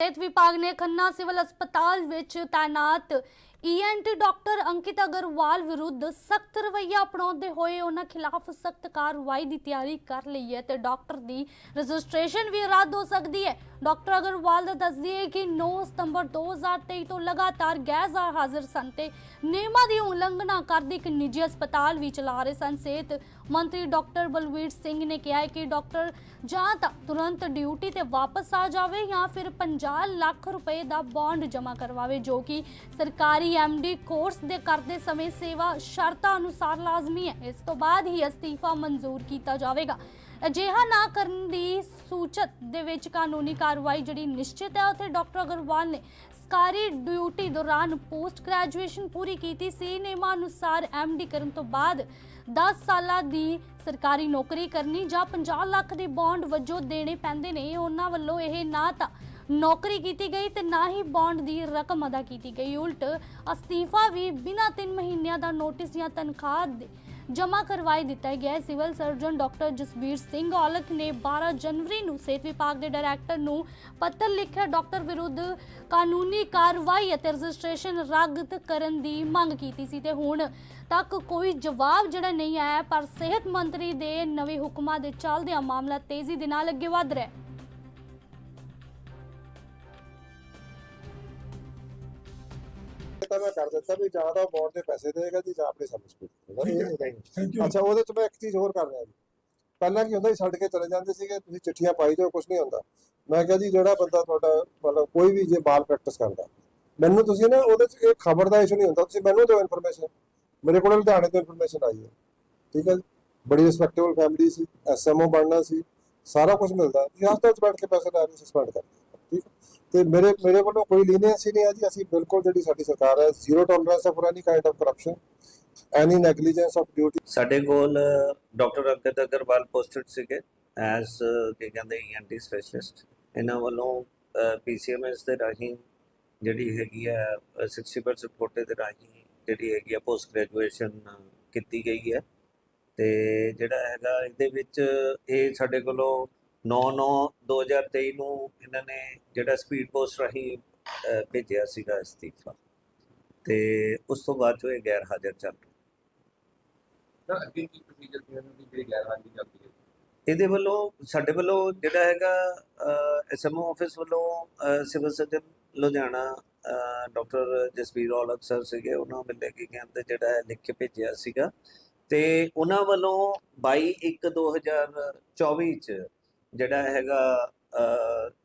ਸਿਹਤ ਵਿਭਾਗ ਨੇ ਖੰਨਾ ਸਿਵਲ ਹਸਪਤਾਲ ਵਿੱਚ ਤਾਇਨਾਤ ਈਐਨਟੀ ਡਾਕਟਰ ਅੰਕਿਤ ਅਗਰਵਾਲ ਵਿਰੁੱਧ ਸਖਤ ਰਵੱਈਆ ਅਪਣਾਉਂਦੇ ਹੋਏ ਉਹਨਾਂ ਖਿਲਾਫ ਸਖਤ ਕਾਰਵਾਈ ਦੀ ਤਿਆਰੀ ਕਰ ਲਈ ਹੈ ਤੇ ਡਾਕਟਰ ਦੀ ਰਜਿਸਟ੍ਰੇਸ਼ਨ ਵੀ ਰੱਦ ਹੋ ਸਕਦੀ ਹੈ। ਡਾਕਟਰ ਅਗਰਵਾਲ ਦਾ ਦੱਸਦੀ ਹੈ ਕਿ 9 ਸਤੰਬਰ 2023 ਤੋਂ ਲਗਾਤਾਰ ਗੈਰ ਹਾਜ਼ਰ ਸਨ ਤੇ ਨਿਯਮਾਂ ਦੀ ਉਲੰਘਣਾ ਕਰਦੇ ਇੱਕ ਨਿੱਜੀ ਹਸਪਤਾਲ ਵੀ ਚਲਾ ਰਹੇ ਸਨ। ਸਿਹਤ ਮੰਤਰੀ ਡਾਕਟਰ ਬਲਵੀਰ ਸਿੰਘ ਨੇ ਕਿਹਾ ਹੈ ਕਿ ਡਾਕਟਰ ਜਾਂ ਤਾਂ ਤੁਰੰਤ ਡਿਊਟੀ ਤੇ ਵਾਪਸ ਆ ਜਾਵੇ ਜਾਂ ਫਿਰ 50 ਲੱਖ ਰੁਪਏ ਦਾ ਬੌਂਡ ਜਮ੍ਹਾਂ ਕਰਵਾਵੇ, ਜੋ ਕਿ ਸਰਕਾਰੀ ਐਮਡੀ ਕੋਰਸ ਦੇ ਕਰਦੇ ਸਮੇਂ ਸੇਵਾ ਸ਼ਰਤਾਂ ਅਨੁਸਾਰ ਲਾਜ਼ਮੀ ਹੈ। ਇਸ ਤੋਂ ਬਾਅਦ ਹੀ ਅਸਤੀਫਾ ਮਨਜ਼ੂਰ ਕੀਤਾ ਜਾਵੇਗਾ। ਅਜਿਹਾ ਨਾ ਕਰਨ ਦੀ ਸੂਚਤ ਦੇ ਵਿੱਚ ਕਾਨੂੰਨੀ ਕਾਰਵਾਈ ਜਿਹੜੀ ਨਿਸ਼ਚਿਤ ਹੈ, ਉੱਥੇ ਡਾਕਟਰ ਅਗਰਵਾਲ ਨੇ ਸਰਕਾਰੀ ਡਿਊਟੀ ਦੌਰਾਨ ਪੋਸਟ ਗ੍ਰੈਜੂਏਸ਼ਨ ਪੂਰੀ ਕੀਤੀ ਸੀ। ਨਿਯਮਾਂ ਅਨੁਸਾਰ ਐਮਡੀ ਕਰਨ ਤੋਂ ਬਾਅਦ 10 ਸਾਲਾਂ ਦੀ ਸਰਕਾਰੀ ਨੌਕਰੀ ਕਰਨੀ ਜਾਂ 50 ਲੱਖ ਦੇ ਬੌਂਡ ਵਜੋਂ ਦੇਣੇ ਪੈਂਦੇ ਨੇ। ਉਹਨਾਂ ਵੱਲੋਂ ਇਹ ਨਾ ਤਾਂ ਨੌਕਰੀ ਕੀਤੀ ਗਈ ਤੇ ਨਾ ਹੀ ਬੌਂਡ ਦੀ ਰਕਮ ਅਦਾ ਕੀਤੀ ਗਈ। ਉਲਟ, ਅਸਤੀਫਾ ਵੀ ਬਿਨਾਂ 3 ਮਹੀਨਿਆਂ ਦਾ ਨੋਟਿਸ ਜਾਂ ਤਨਖਾਹ ਦੇ ਜਮ੍ਹਾਂ ਕਰਵਾਈ ਦਿੱਤਾ ਗਿਆ civil surgeon doctor Jasbir Singh Aulakh ਨੇ 12 ਜਨਵਰੀ ਨੂੰ ਸਿਹਤ ਵਿਭਾਗ ਦੇ ਡਾਇਰੈਕਟਰ ਨੂੰ ਪੱਤਰ ਲਿਖਿਆ, ਡਾਕਟਰ ਵਿਰੁੱਧ ਕਾਨੂੰਨੀ ਕਾਰਵਾਈ ਅਤੇ ਰਜਿਸਟ੍ਰੇਸ਼ਨ ਰੱਦ ਕਰਨ ਦੀ ਮੰਗ ਕੀਤੀ ਸੀ ਤੇ ਹੁਣ ਤੱਕ ਕੋਈ ਜਵਾਬ ਜਿਹੜਾ ਨਹੀਂ ਆਇਆ, ਪਰ ਸਿਹਤ ਮੰਤਰੀ ਦੇ ਨਵੇਂ ਹੁਕਮਾਂ ਦੇ ਚੱਲਦਿਆਂ ਮਾਮਲਾ ਤੇਜ਼ੀ ਦੇ ਨਾਲ ਅੱਗੇ ਵਧ ਰਿਹਾ ਹੈ। ਤਾਂ ਮੈਂ ਕਰ ਦਿੱਤਾ ਵੀ ਜਾਂ ਤਾਂ ਬੋਰਡ ਦੇ ਪੈਸੇ ਦੇਗਾ ਜੀ ਜਾਂ ਆਪਣੀ ਸਰਵਿਸ ਯੂ ਅੱਛਾ ਉਹਦੇ ਚ ਮੈਂ ਇੱਕ ਚੀਜ਼ ਹੋਰ ਕਰ ਰਿਹਾ ਜੀ। ਪਹਿਲਾਂ ਕੀ ਹੁੰਦਾ ਸੀ ਛੱਡ ਕੇ ਚਲੇ ਜਾਂਦੇ ਸੀਗੇ ਤੁਸੀਂ ਚਿੱਠੀਆਂ ਪਾਈ ਜਾਓ ਕੁਝ ਨਹੀਂ ਹੁੰਦਾ। ਮੈਂ ਕਿਹਾ ਜੀ ਜਿਹੜਾ ਬੰਦਾ ਤੁਹਾਡਾ ਮਤਲਬ ਕੋਈ ਵੀ ਜੇ ਬਾਲ ਪ੍ਰੈਕਟਿਸ ਕਰਦਾ ਮੈਨੂੰ ਤੁਸੀਂ ਨਾ ਉਹਦੇ ਚ ਇਹ ਖਬਰ ਦਾ ਇਸ਼ੂ ਨਹੀਂ ਹੁੰਦਾ ਤੁਸੀਂ ਮੈਨੂੰ ਦਿਓ ਇਨਫੋਰਮੇਸ਼ਨ ਮੇਰੇ ਕੋਲ ਲੁਧਿਆਣੇ ਤੋਂ ਇਨਫੋਰਮੇਸ਼ਨ ਆਈ ਹੈ। ਠੀਕ ਹੈ ਜੀ? ਬੜੀ ਰਿਸਪੈਕਟੇਬਲ ਫੈਮਿਲੀ ਸੀ ਐਸਐਮਓ ਬਣਨਾ ਸੀ ਸਾਰਾ ਕੁਝ ਮਿਲਦਾ। ਤੁਸੀਂ ਹਸਪਤਾਲ ਚ ਬੈਠ ਕੇ ਪੈਸੇ ਲੈ ਕੇ ਸਸਪੈਂਡ ਕਰ ਠੀਕ ਤੇ ਮੇਰੇ ਮੇਰੇ ਵੱਲੋਂ ਕੋਈ ਲੀਨੀਅੰਸੀ ਨਹੀਂ ਹੈ ਜੀ। ਅਸੀਂ ਬਿਲਕੁਲ ਜਿਹੜੀ ਸਾਡੀ ਸਰਕਾਰ ਹੈ ਜ਼ੀਰੋ ਟੋਲਰੈਂਸ ਹੈ for any kind of corruption any negligence of duty ਸਾਡੇ ਕੋਲ, ਡਾਕਟਰ ਅੰਕਿਤ ਅਗਰਵਾਲ ਪੋਸਟਡ ਸੀਗੇ ਐਸ ਕੀ ਕਹਿੰਦੇ ਈਐਨਟੀ ਸਪੈਸ਼ਲਿਸਟ ਇਹਨਾਂ ਵੱਲੋਂ ਪੀਸੀਐਮਐਸ ਦੇ ਰਾਹੀਂ ਜਿਹੜੀ ਹੈਗੀ ਆ 60% ਕੋਟੇ ਦੇ ਰਾਹੀਂ ਜਿਹੜੀ ਹੈਗੀ ਆ ਪੋਸਟ ਗ੍ਰੈਜੂਏਸ਼ਨ ਕੀਤੀ ਗਈ ਹੈ। ਤੇ ਜਿਹੜਾ ਹੈਗਾ, ਇਹਦੇ ਵਿੱਚ ਇਹ ਸਾਡੇ ਕੋਲੋਂ 9/9/2023 ਨੂੰ ਇਹਨਾਂ ਨੇ ਜਿਹੜਾ ਸਪੀਡ ਪੋਸਟ ਰਾਹੀਂ ਭੇਜਿਆ ਸੀਗਾ ਅਸਤੀਫਾ। ਤੇ ਉਸ ਤੋਂ ਬਾਅਦ ਜੋ ਇਹ ਗੈਰ ਹਾਜ਼ਰ ਚੱਲ ਰਿਹਾ। ਸਰ ਅੱਗੇ ਕੀ ਪ੍ਰੋਸੀਜਰ ਸੀ ਇਹਨਾਂ ਦੀ ਜਿਹੜੀ ਗੈਰ ਹਾਜ਼ਰੀ ਚੱਲਦੀ ਹੈ? ਇਹਦੇ ਵੱਲੋਂ ਸਾਡੇ ਵੱਲੋਂ ਜਿਹੜਾ ਹੈਗਾ ਐਸਐਮਓ ਆਫਿਸ ਵੱਲੋਂ civil surgeon Ludhiana doctor Jasvir Aulakh sir ਸੀਗੇ ਉਹਨਾਂ ਮਿਲੇ ਕੀ ਕਹਿੰਦੇ ਜਿਹੜਾ ਲਿਖ ਕੇ ਭੇਜਿਆ ਸੀਗਾ। ਤੇ ਉਹਨਾਂ ਵੱਲੋਂ 22/1/2024 ਚ ਜਿਹੜਾ ਹੈਗਾ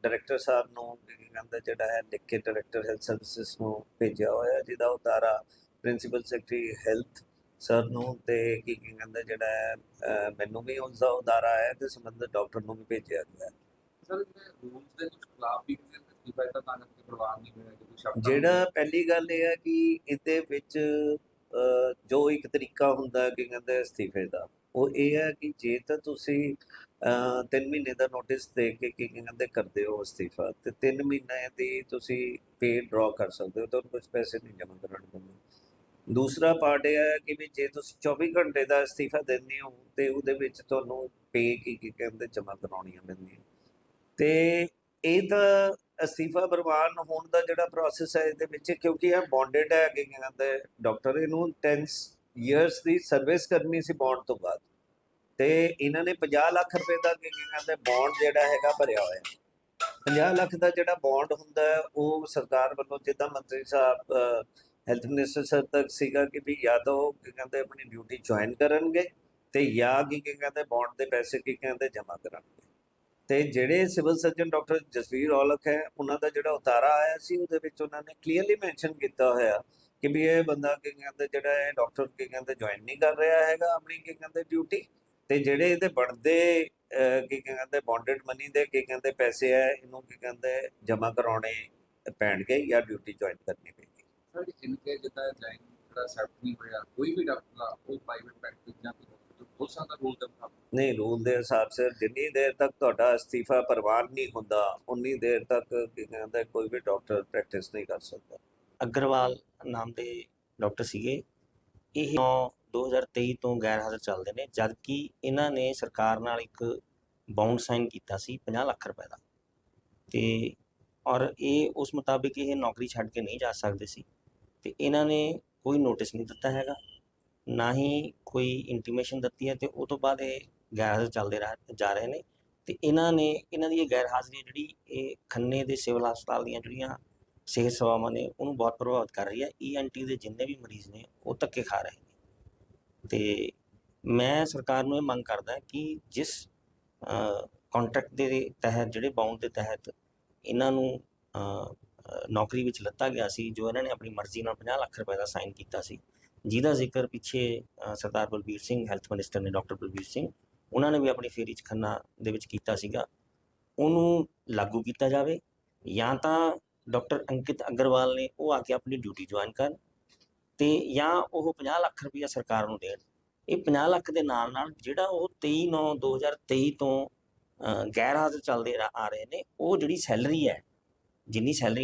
ਡਾਇਰੈਕਟਰ ਸਾਹਿਬ ਨੂੰ ਕੀ ਕਹਿੰਦੇ ਜਿਹੜਾ ਹੈ ਲਿਖ ਕੇ ਡਾਇਰੈਕਟਰ ਹੈਲਥ ਸਰਵਿਸਿਜ਼ ਨੂੰ ਭੇਜਿਆ ਹੋਇਆ ਜਿਹਦਾ ਉਤਾਰਾ ਪ੍ਰਿੰਸੀਪਲ ਸੈਕਟਰੀ ਹੈਲਥ ਸਰ ਨੂੰ ਤੇ ਕੀ ਕਹਿੰਦੇ ਜਿਹੜਾ ਹੈ ਮੈਨੂੰ ਵੀ ਉਸ ਦਾ ਉਤਾਰਾ ਹੈ ਤੇ ਸੰਬੰਧਿਤ ਡਾਕਟਰ ਨੂੰ ਵੀ ਭੇਜਿਆ ਗਿਆ। ਸਰ ਜਿਹੜੇ ਰੂਲਸ ਦੇ ਕੁਝ ਖਿਲਾਫ ਵੀ ਕਿਸੇ ਅਸਤੀਫਾ ਦਾ ਤਾਂ ਕਰਕੇ ਪ੍ਰਵਾਨ ਨਹੀਂ ਹੋਇਆ ਕਿ ਕੋਈ ਸ਼ਬਦ ਜਿਹੜਾ ਪਹਿਲੀ ਗੱਲ ਇਹ ਹੈ ਕਿ ਇਹਦੇ ਵਿੱਚ ਜੋ ਇੱਕ ਤਰੀਕਾ ਹੁੰਦਾ ਕਿ ਕਹਿੰਦੇ ਅਸਤੀਫੇ ਦਾ ਉਹ ਇਹ ਹੈ ਕਿ ਜੇ ਤਾਂ ਤੁਸੀਂ 3 ਮਹੀਨੇ ਦਾ ਨੋਟਿਸ ਦੇ ਕੇ ਕੀ ਕਹਿੰਦੇ ਕਰਦੇ ਹੋ ਅਸਤੀਫਾ, ਤੇ 3 ਮਹੀਨੇ ਦੀ ਤੁਸੀਂ ਪੇ ਡਰਾ ਕਰ ਸਕਦੇ ਹੋ, ਤੁਹਾਨੂੰ ਕੁਝ ਪੈਸੇ ਨਹੀਂ ਜਮ੍ਹਾਂ ਕਰਾਉਣੇ ਪੈਂਦੇ ਦੂਸਰਾ ਪਾਰਟ ਇਹ ਹੈ ਕਿ ਵੀ ਜੇ ਤੁਸੀਂ 24 ਘੰਟੇ ਦਾ ਅਸਤੀਫਾ ਦਿੰਦੇ ਹੋ, ਤੇ ਉਹਦੇ ਵਿੱਚ ਤੁਹਾਨੂੰ ਪੇ ਕੀ ਕੀ ਕਹਿੰਦੇ ਜਮ੍ਹਾਂ ਕਰਾਉਣੀਆਂ ਪੈਂਦੀਆਂ। ਤੇ ਇਹ ਤਾਂ ਅਸਤੀਫਾ ਪ੍ਰਵਾਨ ਹੋਣ ਦਾ ਜਿਹੜਾ ਪ੍ਰੋਸੈਸ ਹੈ ਇਹਦੇ ਵਿੱਚ, ਕਿਉਂਕਿ ਇਹ ਬੌਂਡਡ ਹੈ ਕਿ ਕਹਿੰਦੇ ਡਾਕਟਰ ਇਹਨੂੰ 10 ਇਅਰਸ ਦੀ ਸਰਵਿਸ ਕਰਨੀ ਸੀ ਬੌਂਡ ਤੋਂ ਬਾਅਦ। ਤੇ ਇਹਨਾਂ ਨੇ 50 ਲੱਖ ਰੁਪਏ ਦਾ ਕੀ ਕਹਿੰਦੇ ਬੌਂਡ ਜਿਹੜਾ ਹੈਗਾ ਭਰਿਆ ਹੋਇਆ। 50 ਲੱਖ ਦਾ ਜਿਹੜਾ ਬੌਂਡ ਹੁੰਦਾ, ਉਹ ਸਰਕਾਰ ਵੱਲੋਂ ਜਿੱਦਾਂ ਮੰਤਰੀ ਸਾਹਿਬ ਹੈਲਥ ਮਿਨਿਸਟਰ ਸਰ ਤੱਕ ਸੀਗਾ ਕਿ ਵੀ ਜਾਂ ਤਾਂ ਉਹ ਕੀ ਕਹਿੰਦੇ ਆਪਣੀ ਡਿਊਟੀ ਜੁਆਇਨ ਕਰਨਗੇ ਤੇ ਜਾਂ ਕੀ ਕੀ ਕਹਿੰਦੇ ਬੌਂਡ ਦੇ ਪੈਸੇ ਕੀ ਕਹਿੰਦੇ ਜਮ੍ਹਾਂ ਕਰਨਗੇ ਤੇ ਜਿਹੜੇ civil surgeon doctor Jasvir Aulakh ਹੈ, ਉਹਨਾਂ ਦਾ ਜਿਹੜਾ ਉਤਾਰਾ ਆਇਆ ਸੀ, ਉਹਦੇ ਵਿੱਚ ਉਹਨਾਂ ਨੇ ਕਲੀਅਰਲੀ ਮੈਂਸ਼ਨ ਕੀਤਾ ਹੋਇਆ ਕਿ ਵੀ ਇਹ ਬੰਦਾ ਕੀ ਕਹਿੰਦੇ ਜਿਹੜਾ ਇਹ ਡਾਕਟਰ ਕੀ ਕਹਿੰਦੇ ਜੁਆਇਨ ਨਹੀਂ ਕਰ ਰਿਹਾ ਹੈਗਾ ਆਪਣੀ ਕੀ ਕਹਿੰਦੇ ਡਿਊਟੀ ਤੇ ਜਿਹੜੇ ਇਹਦੇ ਬਣਦੇ ਕੀ ਕਹਿੰਦੇ ਬੌਂਡਡ ਮਨੀ ਦੇ ਕੀ ਕਹਿੰਦੇ ਪੈਸੇ ਹੈ ਇਹਨੂੰ ਕੀ ਕਹਿੰਦੇ ਜਮ੍ਹਾਂ ਕਰਾਉਣੇ ਪੈਣਗੇ ਜਾਂ ਡਿਊਟੀ ਜੁਆਇਨ ਕਰਨੀ ਪਏਗੀ ਸਰ ਇਨਕੇ ਜਿੱਦਾਂ ਲਾਈਨ ਜਿਹੜਾ ਸੈਟ ਨਹੀਂ ਹੋਇਆ ਕੋਈ ਵੀ ਡਾਕਟਰ ਦਾ ਉਹ ਪ੍ਰਾਈਵੇਟ ਪ੍ਰੈਕਟਿਸ ਜਾਂ ਕੋਈ hospital ਹੋ ਸਕਦਾ ਰੂਲ ਦੇ ਮੁਤਾਬਕ ਨਹੀਂ ਰੂਲ ਦੇ ਹਿਸਾਬ ਸਿਰ ਜਿੰਨੀ ਦੇਰ ਤੱਕ ਤੁਹਾਡਾ ਅਸਤੀਫਾ ਪ੍ਰਵਾਨ ਨਹੀਂ ਹੁੰਦਾ ਉਨੀ ਦੇਰ ਤੱਕ ਕੀ ਕਹਿੰਦੇ ਕੋਈ ਵੀ ਡਾਕਟਰ ਪ੍ਰੈਕਟਿਸ ਨਹੀਂ ਕਰ ਸਕਦਾ। ਅਗਰਵਾਲ ਨਾਮ ਦੇ ਡਾਕਟਰ ਸੀਗੇ। ਇਹ 9 2023 ਤੋਂ ਗੈਰ ਹਾਜ਼ਰ ਚੱਲਦੇ ਨੇ, ਜਦਕਿ ਇਹਨਾਂ ਨੇ ਸਰਕਾਰ ਨਾਲ ਇੱਕ ਬਾਉਂਡ ਸਾਈਨ ਕੀਤਾ ਸੀ 50 ਲੱਖ ਰੁਪਏ ਦਾ। ਤੇ ਔਰ ਇਹ ਉਸ ਮੁਤਾਬਿਕ ਇਹ ਨੌਕਰੀ ਛੱਡ ਕੇ ਨਹੀਂ ਜਾ ਸਕਦੇ ਸੀ। ਤੇ ਇਹਨਾਂ ਨੇ ਕੋਈ ਨੋਟਿਸ ਨਹੀਂ ਦਿੱਤਾ ਹੈਗਾ, ਨਾ ਹੀ ਕੋਈ ਇੰਟੀਮੇਸ਼ਨ ਦਿੱਤੀ ਹੈ ਤੇ ਉਹ ਤੋਂ ਬਾਅਦ ਇਹ ਗੈਰ ਹਾਜ਼ਰ ਚੱਲਦੇ ਰਹਿ- ਜਾ ਰਹੇ ਨੇ। ਤੇ ਇਹਨਾਂ ਨੇ, ਇਹਨਾਂ ਦੀ ਇਹ ਗੈਰ ਹਾਜ਼ਰੀ ਹੈ ਜਿਹੜੀ ਇਹ ਖੰਨੇ ਦੇ ਸਿਵਲ ਹਸਪਤਾਲ ਦੀਆਂ ਜਿਹੜੀਆਂ ਸਿਹਤ ਸੇਵਾਵਾਂ ਨੇ, ਉਹਨੂੰ ਬਹੁਤ ਪ੍ਰਭਾਵਿਤ ਕਰ ਰਹੀ ਹੈ। ਈਐਨਟੀ ਦੇ ਜਿੰਨੇ ਵੀ ਮਰੀਜ਼ ਨੇ, ਉਹ ਧੱਕੇ ਖਾ ਰਹੇ ਨੇ। ਤੇ ਮੈਂ ਸਰਕਾਰ ਨੂੰ ਇਹ ਮੰਗ ਕਰਦਾ ਕਿ ਜਿਸ ਕੰਟਰੈਕਟ ਦੇ ਤਹਿਤ, ਜਿਹੜੇ ਬਾਉਂਡ ਦੇ ਤਹਿਤ ਇਹਨਾਂ ਨੂੰ ਨੌਕਰੀ ਵਿੱਚ ਲੱਤਾ ਗਿਆ ਸੀ, ਜੋ ਇਹਨਾਂ ਨੇ ਆਪਣੀ ਮਰਜ਼ੀ ਨਾਲ 50 ਲੱਖ ਰੁਪਏ ਦਾ ਸਾਈਨ ਕੀਤਾ ਸੀ, ਜਿਹਦਾ ਜ਼ਿਕਰ ਪਿੱਛੇ ਸਰਦਾਰ ਬਲਬੀਰ ਸਿੰਘ ਹੈਲਥ ਮਿਨਿਸਟਰ ਨੇ ਡਾਕਟਰ ਬਲਬੀਰ ਸਿੰਘ, ਉਹਨਾਂ ਨੇ ਵੀ ਆਪਣੀ ਫੇਰੀ 'ਚ ਖੰਨਾ ਦੇ ਵਿੱਚ ਕੀਤਾ ਸੀਗਾ। ਉਹਨੂੰ ਲਾਗੂ ਕੀਤਾ ਜਾਵੇ, ਜਾਂ ਤਾਂ ਡਾਕਟਰ ਅੰਕਿਤ ਅਗਰਵਾਲ ਨੇ ਉਹ ਆ ਕੇ ਆਪਣੀ ਡਿਊਟੀ ਜੁਆਇਨ ਕਰਨ ਤੇ ਜਾਂ ਉਹ 50 ਲੱਖ ਰੁਪਇਆ ਸਰਕਾਰ ਨੂੰ ਦੇਣ। ਇਹ 50 ਲੱਖ ਦੇ ਨਾਲ ਨਾਲ ਜਿਹੜਾ ਉਹ 23 9 2023 ਤੋਂ ਗੈਰ ਹਾਜ਼ਰ ਚੱਲਦੇ ਆ ਰਹੇ ਨੇ, ਉਹ ਜਿਹੜੀ ਸੈਲਰੀ ਹੈ, ਜਿੰਨੀ ਸੈਲਰੀ